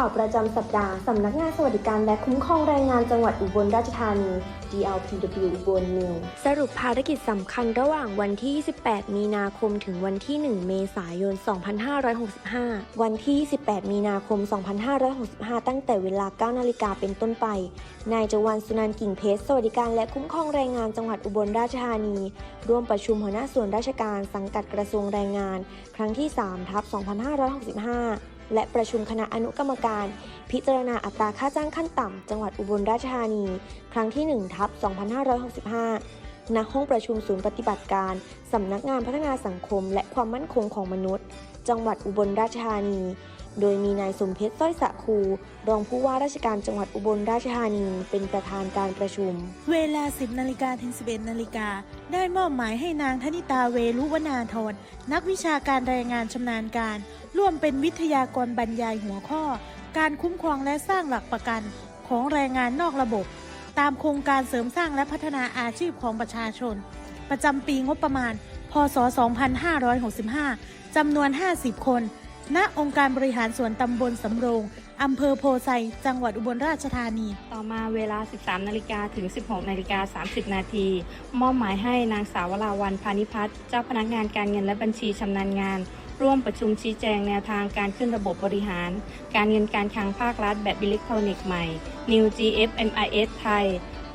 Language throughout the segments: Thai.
ข่าวประจำสัปดาห์ สำนักงานสวัสดิการและคุ้มครองแรงงานจังหวัดอุบลราชธานี DLPW อุบลนิวสรุปภารกิจสำคัญระหว่างวันที่ 28 มีนาคมถึงวันที่ 1 เมษายน 2565 วันที่ 28 มีนาคม 2565 ตั้งแต่เวลา 9 นาฬิกาเป็นต้นไป นายจวันสุนันท์กิ่งเพชรสวัสดิการและคุ้มครองแรงงานจังหวัดอุบลราชธานี ร่วมประชุมหัวหน้าส่วนราชการสังกัดกระทรวงแรงงาน ครั้งที่ 3 ทับ 2565 และประชุมคณะอนุกรรมการ พิจารณาอัตราค่าจ้างขั้นต่ำ จังหวัดอุบลราชธานี ครั้งที่ 1 ทับ 2565 ณ ห้องประชุมศูนย์ปฏิบัติการ สำนักงานพัฒนาสังคม และความมั่นคงของมนุษย์ จังหวัดอุบลราชธานี โดยมีนายสมเพชรสร้อยสะคู รองผู้ว่าราชการจังหวัดอุบลราชธานี เป็นประธานการประชุม เวลา 10นาฬิกาถึง 11นาฬิกาได้มอบหมายให้นางธนิตาเวลุวนาธรนักวิชาการแรงงานชำนาญการ ร่วมเป็นวิทยากรบรรยายหัวข้อ การคุ้มครองและสร้างหลักประกันของแรงงานนอกระบบ ตามโครงการเสริมสร้างและพัฒนาอาชีพของประชาชน ประจำปีงบประมาณ พศ 2565จำนวน 50 คน ณองค์การบริหารส่วนตำบลสำโรงอำเภอโพไซจังหวัดอุบลราชธานี ต่อมาเวลา 13 นาฬิกาถึง 16 นาฬิกา 30 นาที มอบหมายให้นางสาววราวันพานิพัฒน์เจ้าพนักงานการเงินและบัญชีชำนาญงาน ร่วมประชุมชี้แจงแนวทางการขึ้นระบบบริหาร การเงินการคลังภาครัฐแบบอิเล็กทรอนิกส์ใหม่ New GFMIS ไทย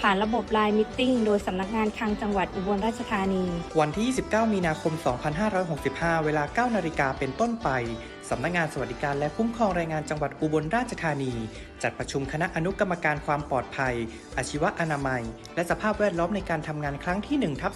ผ่านระบบ Line Meeting โดยสำนักงานคลังจังหวัดอุบลราชธานี วันที่ 29 มีนาคม 2565 เวลา 9 นาฬิกาเป็นต้นไป สำนักงานสวัสดิการและคุ้มครองแรงงานจังหวัดอุบลราชธานี จัดประชุมคณะอนุกรรมการความปลอดภัย อาชีวะอนามัย และสภาพแวดล้อมในการทำงานครั้งที่1ทับ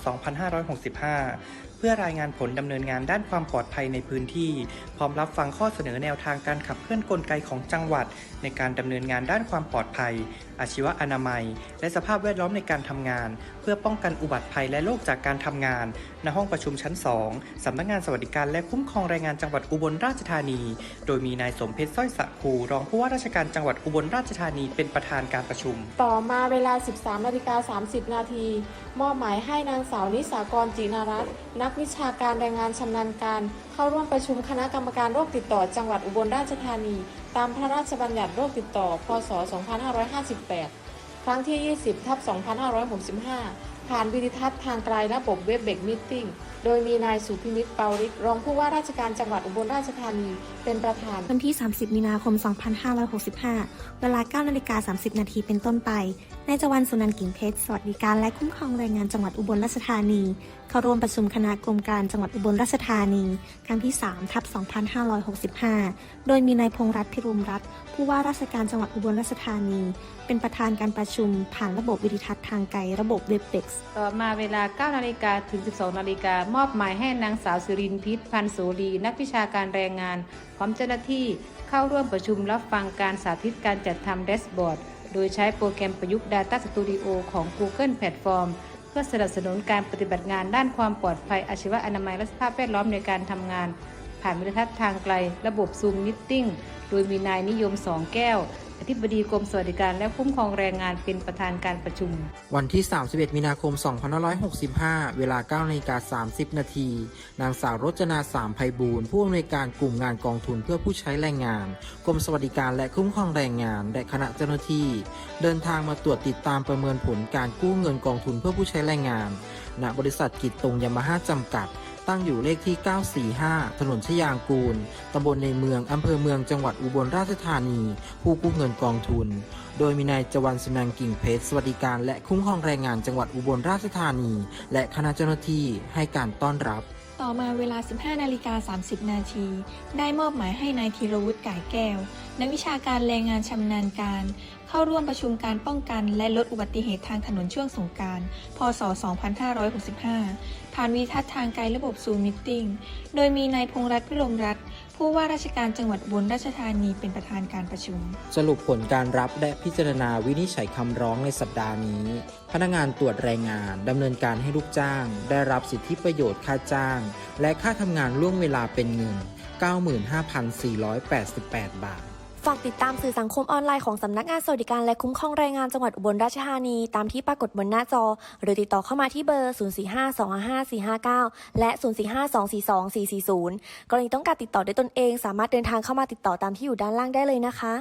2565 พื่อรายงานผลดำเนินงานด้านความปลอดภัยในพื้นที่ พร้อมรับฟังข้อเสนอแนวทางการขับเคลื่อนกลไกของจังหวัด ในการดำเนินงานด้านความปลอดภัย อาชีวอนามัย และสภาพแวดล้อมในการทำงาน เพื่อป้องกันอุบัติภัยและโรคจากการทำงาน ณห้องประชุมชั้น 2สำนักงานสวัสดิการและคุ้มครองแรงงานจังหวัดอุบลราชธานี โดยมีนายสมเพชรสร้อยสะคูรองผู้ว่าราชการจังหวัดอุบลราชธานีเป็นประธานการประชุม ต่อมาเวลา 13นาฬิกา30 นาทีมอบหมายให้นางสาวนิสากรจินารัตน์นักวิชาการแรงงานชำนาญการ เข้าร่วมประชุมคณะกรรมการโรคติดต่อ จังหวัดอุบลราชธานี ตามพระราชบัญญัติโรคติดต่อ พศ 2558 ครั้งที่ 20 ทับ 2565 ผ่านวิดิทัศน์ทางไกลระบบเว็บเบกมิทติ้งโดยมีนายสุพินิตเปาริก รองผู้ว่าราชการจังหวัดอุบลราชธานี เป็นประธาน วันที่ 30 มีนาคม 2565 เวลา 9 นาฬิกา 30 นาทีเป็นต้นไป ในจวันสุนันท์กิ่งเพชร สวัสดิการและคุ้มครองแรงงานจังหวัดอุบลราชธานี เข้าร่วมประชุมคณะกรมการจังหวัดอุบลราชธานี ครั้งที่ 3 ทับ 2565 โดยมีนายพงษ์รัตน์พิรุมรัตน์ผู้ว่าราชการจังหวัดอุบลราชธานีเป็นประธานการประชุมผ่านระบบวิดิทัศน์ทางไกลระบบเว็บเบ็กซ์ต่อมาเวลา 9 นาฬิกาถึง 12 นาฬิกามอบหมายให้นางสาวสิรินพิษพันธ์โสรีนักวิชาการแรงงาน พร้อมเจ้าหน้าที่เข้าร่วมประชุมรับฟังการสาธิตการจัดทำแดชบอร์ด โดยใช้โปรแกรมประยุกต์ Data Studio ของ Google Platform เพื่อสนับสนุนการปฏิบัติงานด้านความปลอดภัยอาชีวะอนามัยและสภาพแวดล้อมในการทำงาน ผ่านวิดีทัศน์ทางไกล ระบบ Zoom Meeting โดยมีนายนิยมสองแก้ว ธิบดีกรมสวัสดิการและคุ้มครองแรงงานเป็นประธานการประชุม วันที่ 31 มีนาคม 2565 เวลา9นาฬิกา30 นาที นางสาวรจนาสามไพบูลย์ผู้อำนวยการกลุ่มงานกองทุนเพื่อผู้ใช้แรงงาน กรมสวัสดิการและคุ้มครองแรงงาน และคณะเจ้าหน้าที่ เดินทางมาตรวจติดตามประเมินผลการกู้เงินกองทุนเพื่อผู้ใช้แรงงาน ณบริษัทกิจตรงยามาฮ่าจำกัด ตั้งอยู่เลขที่ 945 ถนนชยางกูล ตำบลในเมือง อำเภอเมือง จังหวัดอุบลราชธานี ผู้กู้เงินกองทุน โดยมีนายจวันสุนันกิ่งเพชร สวัสดิการและคุ้มครองแรงงานจังหวัดอุบลราชธานี และคณะเจ้าหน้าที่ให้การต้อนรับ ต่อมาเวลา 15นาฬิกา30 นาที ได้มอบหมายให้นายธีรวุฒิก่ายแก้ว นักวิชาการแรงงานชำนาญการ เข้าร่วมประชุมการป้องกันและลดอุบัติเหตุทางถนนช่วงสงการ พศ 2565 ผ่านวิทัศน์ทางไกลระบบซูมิทติ้ง โดยมีนายพงรัตน์พิรมรัตน์ผู้ว่าราชการจังหวัดบุรีราชธานีเป็นประธานการประชุม สรุปผลการรับและพิจารณาวินิจฉัยคำร้องในสัปดาห์นี้ พนักงานตรวจแรงงานดำเนินการให้ลูกจ้าง ได้รับสิทธิประโยชน์ค่าจ้าง และค่าทำงานล่วงเวลาเป็นเงิน 95,488 บาท ฝากติดตามสื่อสังคมออนไลน์ของสำนักงานสวัสดิการและคุ้มครองแรงงานจังหวัดอุบลราชธานี ตามที่ปรากฏบนหน้าจอ หรือติดต่อเข้ามาที่เบอร์ 045-255-459 และ 0452424440กรณีต้องการติดต่อด้วยตนเอง สามารถเดินทางเข้ามาติดต่อตามที่อยู่ด้านล่างได้เลยนะคะ